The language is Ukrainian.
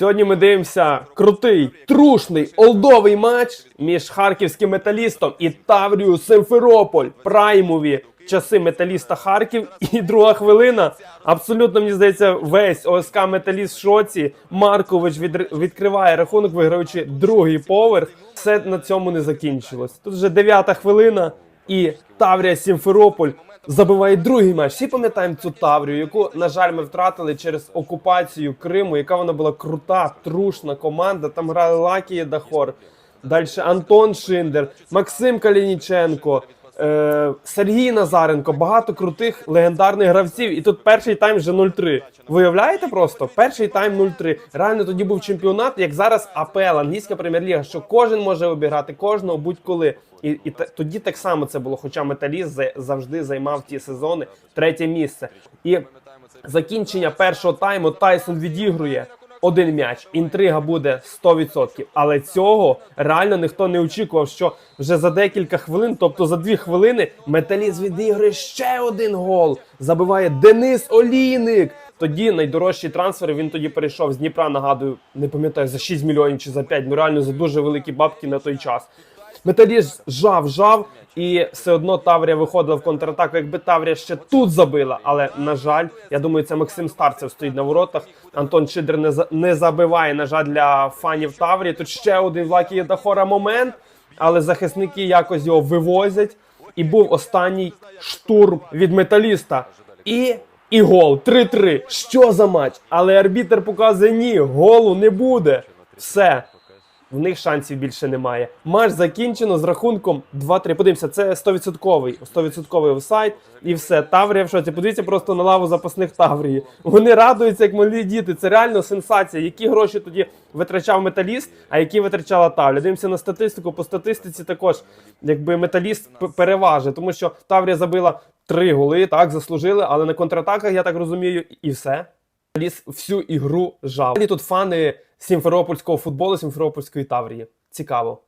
Сьогодні ми дивимося крутий, трушний, олдовий матч між харківським металістом і Таврію Симферополь, праймові часи металіста Харків. І друга хвилина. Абсолютно мені здається, весь ОСК Металіст в шоці. Маркович відр- відкриває рахунок, виграючи другий поверх. Все на цьому не закінчилось. Тут вже дев'ята хвилина, і Таврія Сімферополь забиває другий матч. Всі пам'ятаємо цю Таврію, яку, на жаль, ми втратили через окупацію Криму, яка вона була крута, трушна команда. Там грали Лакія Дахор, далі Антон Шиндер, Максим Калініченко. Е, Сергій Назаренко, багато крутих легендарних гравців. І тут перший тайм вже 0-3. Виявляєте просто? Перший тайм 0-3. Реально тоді був чемпіонат, як зараз АПЛ, англійська прем'єр-ліга, що кожен може обіграти кожного будь-коли. І, і тоді так само це було. Хоча металіст завжди займав ті сезони третє місце. І закінчення першого тайму Тайсон відігрує один м'яч. Інтрига буде 100%. Але цього реально ніхто не очікував, що вже за декілька хвилин, тобто за дві хвилини, металіст відіграє ще один гол. Забиває Денис Олійник. Тоді найдорожчий трансфер він тоді перейшов з Дніпра. Нагадую, не пам'ятаю за 6 мільйонів чи за 5, ну реально за дуже великі бабки на той час. Металіст жав, жав, і все одно Таврія виходила в контратаку. Якби Таврія ще тут забила, але на жаль, я думаю, це Максим Старцев стоїть на воротах. Антон Шидер не, за- не забиває. На жаль, для фанів Таврії. Тут ще один Лакі Дахора момент, але захисники якось його вивозять. І був останній штурм від металіста. І. І гол 3-3. Що за матч? Але арбітер показує ні, голу не буде. Все. В них шансів більше немає. Матч закінчено з рахунком 2-3. Подивимося, це 100%, 100% офсайд і все. Таврія в шоці. Подивіться просто на лаву запасних Таврії. Вони радуються, як малі діти. Це реально сенсація. Які гроші тоді витрачав металіст, а які витрачала Таврія. Дивимося на статистику. По статистиці також, якби металіст п- переважує, тому що Таврія забила три голи, так заслужили, але на контратаках, я так розумію, і все. Ліс всю ігру жав. Тут фани сімферопольського футболу, сімферопольської Таврії. Цікаво.